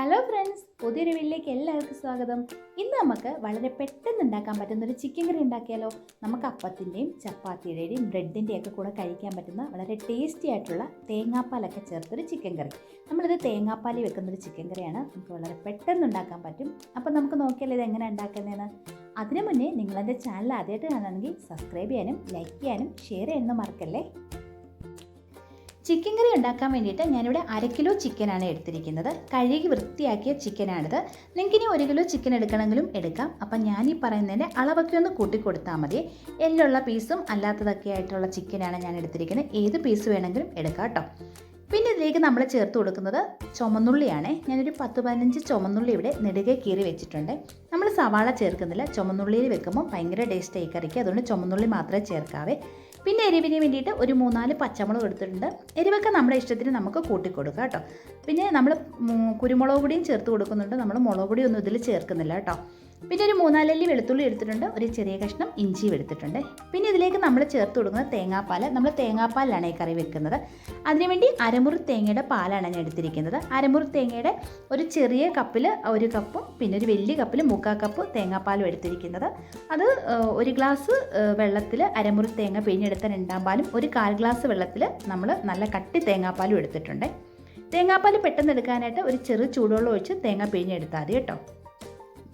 Hello friends പുതിയൊരു വീട്ടിലേക്ക് എല്ലാവർക്കും സ്വാഗതം. ഇന്ന് നമുക്ക് വളരെ പെട്ടെന്ന് ഉണ്ടാക്കാൻ പറ്റുന്ന ഒരു ചിക്കൻ കറി ഉണ്ടാക്കിയാലോ? നമുക്ക് അപ്പത്തിന്റെയും ചപ്പാത്തിയുടെയും ബ്രെഡിന്റെയും ഒക്കെ കൂടെ കഴിക്കാൻ പറ്റുന്ന വളരെ ടേസ്റ്റി ആയിട്ടുള്ള തേങ്ങാപ്പാലൊക്കെ ചേർത്തൊരു ചിക്കൻ കറി. നമ്മളിത് തേങ്ങാപ്പാലിൽ വെക്കുന്നൊരു ചിക്കൻ കറിയാണ്. നമുക്ക് വളരെ പെട്ടെന്ന് ഉണ്ടാക്കാൻ പറ്റും. അപ്പോൾ നമുക്ക് നോക്കിയാലോ ഇത് എങ്ങനെ ഉണ്ടാക്കുന്നതെന്ന് അതിനു മുന്നേ നിങ്ങളെന്റെ ചാനൽ ആദ്യമായിട്ട് കാണുകയാണെങ്കിൽ സബ്സ്ക്രൈബ് ചെയ്യാനും ലൈക്ക് ചെയ്യാനും ഷെയർ ചെയ്യാനും മറക്കല്ലേ? ചിക്കൻ കറി ഉണ്ടാക്കാൻ വേണ്ടിയിട്ട് ഞാനിവിടെ അര കിലോ ചിക്കനാണ് എടുത്തിരിക്കുന്നത്. കഴുകി വൃത്തിയാക്കിയ ചിക്കനാണിത്. നിങ്ങൾക്ക് ഇനി ഒരു കിലോ ചിക്കൻ എടുക്കണമെങ്കിലും എടുക്കാം. അപ്പം ഞാൻ ഈ പറയുന്നതിന്റെ അളവൊക്കെ ഒന്ന് കൂട്ടിക്കൊടുത്താൽ മതി. എല്ലുള്ള പീസും അല്ലാത്തതൊക്കെ ആയിട്ടുള്ള ചിക്കനാണ് ഞാൻ എടുത്തിരിക്കുന്നത്. ഏത് പീസ് വേണമെങ്കിലും എടുക്കാം കേട്ടോ. പിന്നെ ഇതിലേക്ക് നമ്മൾ ചേർത്ത് കൊടുക്കുന്നത് ചുമന്നുള്ളിയാണ്. ഞാനൊരു പത്ത് പതിനഞ്ച് ചുമന്നുള്ളി ഇവിടെ നെടുകെ കീറി വെച്ചിട്ടുണ്ട്. നമ്മൾ സവാള ചേർക്കുന്നില്ല. ചുമന്നുള്ളിയിൽ വെക്കുമ്പോൾ ഭയങ്കര ടേസ്റ്റ് ആയി കറിക്ക്. അതുകൊണ്ട് ചുമന്നുള്ളി മാത്രമേ ചേർക്കാവേ. പിന്നെ എരിവിന് വേണ്ടിയിട്ട് ഒരു മൂന്നാൽ പച്ചമുളക് എടുത്തിട്ടുണ്ട്. എരിവൊക്കെ നമ്മുടെ ഇഷ്ടത്തിന് നമുക്ക് കൂട്ടിക്കൊടുക്കുക കൊടുക്കാം കേട്ടോ. പിന്നെ നമ്മൾ കുരുമുളക് പൊടിയും ചേർത്ത് കൊടുക്കുന്നുണ്ട്. നമ്മൾ മുളക് പൊടിയൊന്നും ഇതിൽ ചേർക്കുന്നില്ല കേട്ടോ. പിന്നെ ഒരു മൂന്നാലല്ലി വെളുത്തുള്ളി എടുത്തിട്ടുണ്ട്. ഒരു ചെറിയ കഷ്ണം ഇഞ്ചിയും എടുത്തിട്ടുണ്ട്. പിന്നെ ഇതിലേക്ക് നമ്മൾ ചേർത്ത് കൊടുക്കുന്ന തേങ്ങാപ്പാൽ നമ്മൾ തേങ്ങാപ്പാലാണ് ഈ കറി വെക്കുന്നത്. അതിനുവേണ്ടി അരമുറി തേങ്ങയുടെ പാലാണ് ഞാൻ എടുത്തിരിക്കുന്നത്. അരമുറി തേങ്ങയുടെ ഒരു ചെറിയ കപ്പിൽ ഒരു കപ്പും പിന്നെ ഒരു വലിയ കപ്പിൽ മുക്കാൽ കപ്പ് തേങ്ങാപ്പാലും എടുത്തിരിക്കുന്നത്. അത് ഒരു ഗ്ലാസ് വെള്ളത്തിൽ അരമുറി തേങ്ങ പിഴിഞ്ഞെടുത്ത രണ്ടാം പാലും ഒരു കാൽ ഗ്ലാസ് വെള്ളത്തിൽ നമ്മൾ നല്ല കട്ടി തേങ്ങാപ്പാലും എടുത്തിട്ടുണ്ട്. തേങ്ങാപ്പാൽ പെട്ടെന്ന് എടുക്കാനായിട്ട് ഒരു ചെറു ചൂടുവെള്ളം ഒഴിച്ച് തേങ്ങ പിഴിഞ്ഞെടുത്താൽ മതി കേട്ടോ.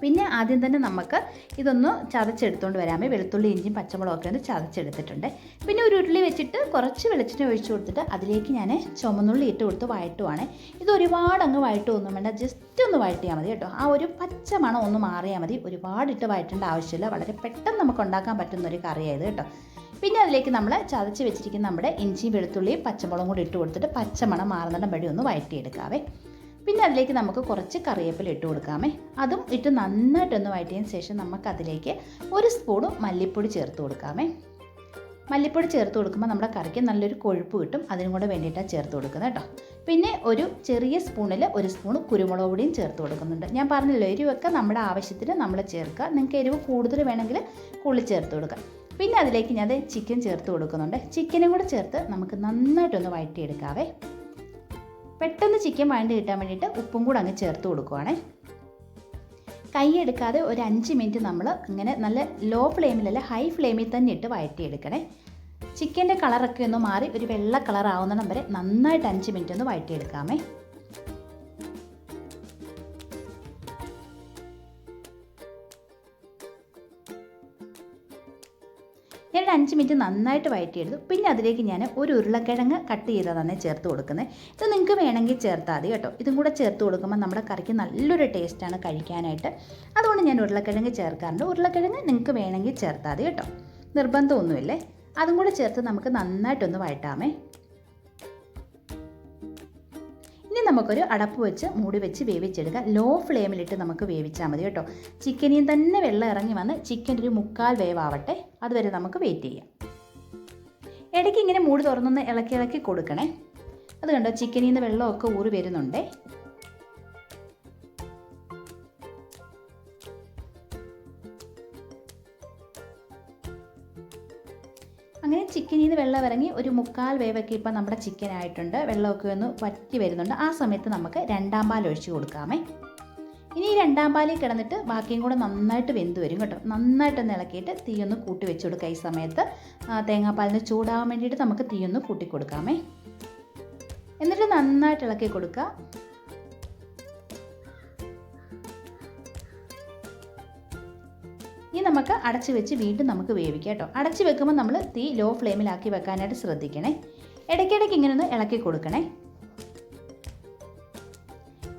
പിന്നെ ആദ്യം തന്നെ നമുക്ക് ഇതൊന്ന് ചതച്ചെടുത്തുകൊണ്ട് വരാമേ. വെളുത്തുള്ളി ഇഞ്ചിയും പച്ചമുളകൊക്കെ ഒന്ന് ചതച്ചെടുത്തിട്ടുണ്ട്. പിന്നെ ഒരു ഉരുളി വെച്ചിട്ട് കുറച്ച് വെളിച്ചെണ്ണ ഒഴിച്ചു കൊടുത്തിട്ട് അതിലേക്ക് ഞാൻ ചുമന്നുള്ളി ഇട്ട് കൊടുത്ത് വഴട്ടുവാണ് ഇത് ഒരുപാട് അങ്ങ് വഴട്ടുമൊന്നും വേണ്ട. ജസ്റ്റ് ഒന്ന് വഴട്ടിയാൽ മതി കേട്ടോ. ആ ഒരു പച്ച മണം ഒന്ന് മാറിയാൽ മതി. ഒരുപാട് ഇട്ട് വഴറ്റേണ്ട ആവശ്യമില്ല. വളരെ പെട്ടെന്ന് നമുക്ക് ഉണ്ടാക്കാൻ പറ്റുന്ന ഒരു കറിയായത് കേട്ടോ. പിന്നെ അതിലേക്ക് നമ്മൾ ചതച്ച് വെച്ചിരിക്കുന്ന നമ്മുടെ ഇഞ്ചിയും വെളുത്തുള്ളിയും പച്ചമുളകും കൂടി ഇട്ട് കൊടുത്തിട്ട് പച്ചമണം മാറുന്നിടം വഴി ഒന്ന് വഴറ്റിയെടുക്കാവേ. പിന്നെ അതിലേക്ക് നമുക്ക് കുറച്ച് കറിവേപ്പില ഇട്ട് കൊടുക്കാമേ. അതും ഇട്ട് നന്നായിട്ടൊന്ന് വഴറ്റിയതിന് ശേഷം നമുക്ക് അതിലേക്ക് ഒരു സ്പൂണ് മല്ലിപ്പൊടി ചേർത്ത് കൊടുക്കാമേ. മല്ലിപ്പൊടി ചേർത്ത് കൊടുക്കുമ്പോൾ നമ്മുടെ കറിക്ക് നല്ലൊരു കൊഴുപ്പ് കിട്ടും. അതിനും കൂടെ വേണ്ടിയിട്ടാണ് ചേർത്ത് കൊടുക്കുന്നത് കേട്ടോ. പിന്നെ ഒരു ചെറിയ സ്പൂണിൽ ഒരു സ്പൂൺ കുരുമുളക് പൊടിയും ചേർത്ത് കൊടുക്കുന്നുണ്ട്. ഞാൻ പറഞ്ഞല്ലോ എരിവൊക്കെ നമ്മുടെ ആവശ്യത്തിന് നമ്മൾ ചേർക്കുക. നിങ്ങൾക്ക് എരിവ് കൂടുതൽ വേണമെങ്കിൽ കൂടുതൽ ചേർത്ത് കൊടുക്കുക പിന്നെ അതിലേക്ക് ഞാൻ ചിക്കൻ ചേർത്ത് കൊടുക്കുന്നുണ്ട്. ചിക്കനും കൂടെ ചേർത്ത് നമുക്ക് നന്നായിട്ടൊന്ന് വഴറ്റിയെടുക്കാവേ. പെട്ടെന്ന് ചിക്കൻ വഴണ്ട് കിട്ടാൻ വേണ്ടിയിട്ട് ഉപ്പും കൂടെ അങ്ങ് ചേർത്ത് കൊടുക്കുവാണേ. കൈ എടുക്കാതെ ഒരു അഞ്ച് മിനിറ്റ് നമ്മൾ ഇങ്ങനെ നല്ല ലോ ഫ്ലെയിമിലല്ല ഹൈ ഫ്ലെയിമിൽ തന്നെ ഇട്ട് വഴറ്റിയെടുക്കണേ. ചിക്കന്റെ കളറൊക്കെ ഒന്ന് മാറി ഒരു വെള്ള കളർ ആവുന്നിടം വരെ നന്നായിട്ട് അഞ്ച് മിനിറ്റ് ഒന്ന് വഴറ്റിയെടുക്കാമേ. ഞാനൊരു അഞ്ച് മിനിറ്റ് നന്നായിട്ട് വഴറ്റിയെടുത്തു പിന്നെ അതിലേക്ക് ഞാൻ ഒരു ഉരുളക്കിഴങ്ങ് കട്ട് ചെയ്തതാണ് ചേർത്ത് കൊടുക്കുന്നത്. ഇത് നിങ്ങൾക്ക് വേണമെങ്കിൽ ചേർത്താൽ മതി കേട്ടോ. ഇതും കൂടെ ചേർത്ത് കൊടുക്കുമ്പോൾ നമ്മുടെ കറിക്ക് നല്ലൊരു ടേസ്റ്റാണ് കഴിക്കാനായിട്ട്. അതുകൊണ്ട് ഞാൻ ഉരുളക്കിഴങ്ങ് ചേർക്കാറുണ്ട്. ഉരുളക്കിഴങ്ങ് നിങ്ങൾക്ക് വേണമെങ്കിൽ ചേർത്താൽ മതി കേട്ടോ. നിർബന്ധമൊന്നുമില്ലേ? അതും കൂടെ ചേർത്ത് നമുക്ക് നന്നായിട്ടൊന്ന് വഴറ്റാമേ ഇനി നമുക്കൊരു അടപ്പ് വെച്ച് മൂടി വെച്ച് വേവിച്ചെടുക്കുക ലോ ഫ്ലെയിമിലിട്ട് നമുക്ക് വേവിച്ചാൽ മതി കേട്ടോ. ചിക്കനിൽ തന്നെ വെള്ളം ഇറങ്ങി വന്ന് ചിക്കൻ ഒരു മുക്കാൽ വേവാവട്ടെ. അതുവരെ നമുക്ക് വെയിറ്റ് ചെയ്യാം. ഇടയ്ക്ക് ഇങ്ങനെ മൂടി തുറന്നൊന്ന് ഇളക്കി ഇളക്കി കൊടുക്കണേ. അത് കണ്ടോ ചിക്കനിൽ നിന്ന് വെള്ളമൊക്കെ ഊറി വരുന്നുണ്ടേ. അങ്ങനെ ചിക്കനിൽ നിന്ന് വെള്ളം ഇറങ്ങി ഒരു മുക്കാൽ വേവൊക്കെ ഇപ്പം നമ്മുടെ ചിക്കൻ ആയിട്ടുണ്ട്. വെള്ളമൊക്കെ ഒന്ന് വറ്റി വരുന്നുണ്ട്. ആ സമയത്ത് നമുക്ക് രണ്ടാം പാൽ ഒഴിച്ച് കൊടുക്കാമേ. ഇനി ഈ രണ്ടാം പാലിൽ കിടന്നിട്ട് ബാക്കിയും കൂടെ നന്നായിട്ട് വെന്ത് വരും കേട്ടോ. നന്നായിട്ടൊന്ന് ഇളക്കിയിട്ട് തീയൊന്ന് കൂട്ടി വെച്ച് കൊടുക്കുക ഈ സമയത്ത്. തേങ്ങാപ്പാലിന് ചൂടാവാൻ വേണ്ടിയിട്ട് നമുക്ക് തീയൊന്ന് കൂട്ടി കൊടുക്കാമേ. എന്നിട്ട് നന്നായിട്ട് ഇളക്കി കൊടുക്കുക. ഇനി നമുക്ക് അടച്ചു വെച്ച് വീണ്ടും നമുക്ക് വേവിക്കാം കേട്ടോ. അടച്ചു വെക്കുമ്പോൾ നമ്മൾ തീ ലോ ഫ്ലെയിമിലാക്കി വെക്കാനായിട്ട് ശ്രദ്ധിക്കണേ. ഇടയ്ക്കിടയ്ക്ക് ഇങ്ങനെ ഒന്ന് ഇളക്കി കൊടുക്കണേ.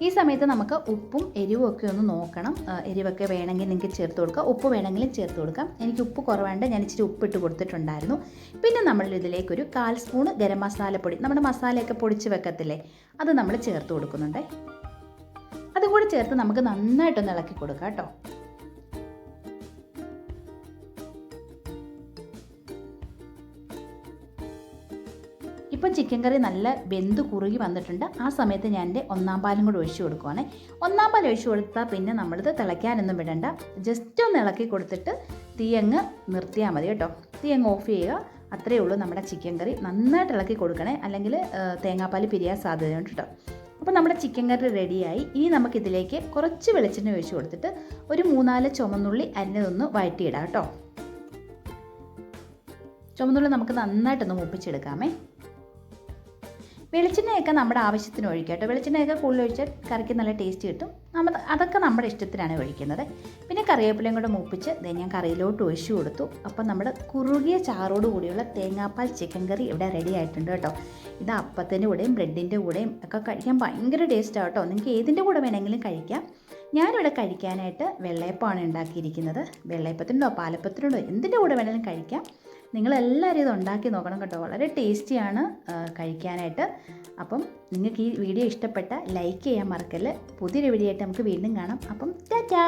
ഈ സമയത്ത് നമുക്ക് ഉപ്പും എരിവും ഒക്കെ ഒന്ന് നോക്കണം. എരിവൊക്കെ വേണമെങ്കിൽ നിങ്ങൾക്ക് ചേർത്ത് കൊടുക്കുക ഉപ്പ് വേണമെങ്കിലും ചേർത്ത് കൊടുക്കാം. എനിക്ക് ഉപ്പ് കുറവാണ്ട് ഞാൻ ഇച്ചിരി ഉപ്പിട്ട് കൊടുത്തിട്ടുണ്ടായിരുന്നു. പിന്നെ നമ്മൾ ഇതിലേക്കൊരു കാൽ സ്പൂൺ ഗരം മസാലപ്പൊടി നമ്മുടെ മസാലയൊക്കെ പൊടിച്ച് വെക്കത്തില്ലേ? അത് നമ്മൾ ചേർത്ത് കൊടുക്കുന്നുണ്ട്. അതും ചേർത്ത് നമുക്ക് നന്നായിട്ടൊന്ന് ഇളക്കി കൊടുക്കാം കേട്ടോ. ഇപ്പം ചിക്കൻ കറി നല്ല വെന്ത് കുറുകി വന്നിട്ടുണ്ട്. ആ സമയത്ത് ഞാൻ എന്റെ ഒന്നാം പാലും കൂടെ ഒഴിച്ചു കൊടുക്കുവാണ്. ഒന്നാം പാൽ ഒഴിച്ചു കൊടുത്താൽ പിന്നെ നമ്മളിത് തിളയ്ക്കാനൊന്നും വിടണ്ട. ജസ്റ്റ് ഒന്ന് ഇളക്കി കൊടുത്തിട്ട് തീ അങ്ങ് നിർത്തിയാൽ മതി കേട്ടോ. തീ അങ്ങ് ഓഫ് ചെയ്യുക. അത്രയേ ഉള്ളൂ നമ്മുടെ ചിക്കൻ കറി. നന്നായിട്ട് ഇളക്കി കൊടുക്കണേ. അല്ലെങ്കിൽ തേങ്ങാപ്പാൽ പിരിയാൻ സാധ്യതയുണ്ട് കേട്ടോ. അപ്പോൾ നമ്മുടെ ചിക്കൻ കറി റെഡിയായി. ഇനി നമുക്കിതിലേക്ക് കുറച്ച് വെളിച്ചെണ്ണ ഒഴിച്ചു കൊടുത്തിട്ട് ഒരു മൂന്നാൽ ചുമന്നുള്ളി അരിഞ്ഞതൊന്ന് വഴറ്റിയിടാം കേട്ടോ. ചുമന്നുള്ളി നമുക്ക് നന്നായിട്ടൊന്ന് മൂപ്പിച്ചെടുക്കാമേ. വെളിച്ചെണ്ണയൊക്കെ നമ്മുടെ ആവശ്യത്തിന് ഒഴിക്കുക കേട്ടോ. വെളിച്ചെണ്ണയൊക്കെ കൂടുതൽ ഒഴിച്ചാൽ കറിക്ക് നല്ല ടേസ്റ്റ് കിട്ടും. നമ്മൾ അതൊക്കെ നമ്മുടെ ഇഷ്ടത്തിനാണ് ഒഴിക്കുന്നത്. പിന്നെ കറിവേപ്പിലയും കൂടെ മൂപ്പിച്ച് ഞാൻ കറിയിലോട്ട് ഒഴിച്ചു കൊടുത്തു. അപ്പം നമ്മുടെ കുറുകിയ ചാറോട് കൂടിയുള്ള തേങ്ങാപ്പാൽ ചിക്കൻ കറി ഇവിടെ റെഡി ആയിട്ടുണ്ട് കേട്ടോ. ഇത് അപ്പത്തിന്റെ കൂടെയും ബ്രെഡിന്റെ കൂടെയും ഒക്കെ കഴിക്കാൻ ഭയങ്കര ടേസ്റ്റാണ് കേട്ടോ. നിങ്ങൾക്ക് ഏതിന്റെ കൂടെ വേണമെങ്കിലും കഴിക്കാം. ഞാനിവിടെ കഴിക്കാനായിട്ട് വെള്ളയപ്പമാണ് ഉണ്ടാക്കിയിരിക്കുന്നത്. വെള്ളയപ്പത്തിനുണ്ടോ പാലപ്പത്തിനുണ്ടോ എന്തിന്റെ കൂടെ വേണമെങ്കിലും കഴിക്കാം. നിങ്ങളെല്ലാവരും ഇത് ഉണ്ടാക്കി നോക്കണം കേട്ടോ. വളരെ ടേസ്റ്റിയാണ് കഴിക്കാനായിട്ട്. അപ്പം നിങ്ങൾക്ക് ഈ വീഡിയോ ഇഷ്ടപ്പെട്ട ലൈക്ക് ചെയ്യാൻ മറക്കല്ല്. പുതിയൊരു വീഡിയോ ആയിട്ട് നമുക്ക് വീണ്ടും കാണാം. അപ്പം ടാറ്റാ!